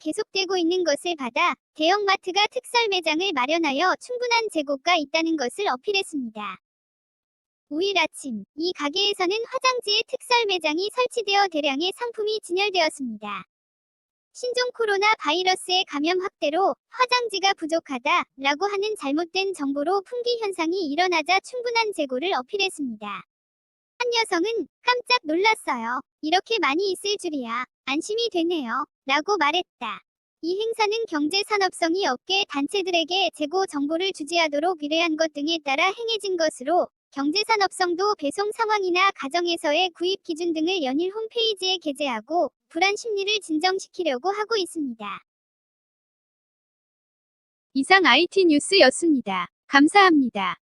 계속되고 있는 것을 받아 대형마트가 특설 매장을 마련하여 충분한 재고가 있다는 것을 어필했습니다. 5일 아침, 이 가게에서는 화장지의 특설 매장이 설치되어 대량의 상품이 진열되었습니다. 신종 코로나 바이러스의 감염 확대로 화장지가 부족하다 라고 하는 잘못된 정보로 품귀 현상이 일어나자 충분한 재고를 어필했습니다. 한 여성은 깜짝 놀랐어요. 이렇게 많이 있을 줄이야. 안심이 되네요. 라고 말했다. 이 행사는 경제산업성이 업계 단체들에게 재고 정보를 주지하도록 의뢰한 것 등에 따라 행해진 것으로 경제산업성도 배송 상황이나 가정에서의 구입 기준 등을 연일 홈페이지에 게재하고 불안 심리를 진정시키려고 하고 있습니다. 이상 IT 뉴스였습니다. 감사합니다.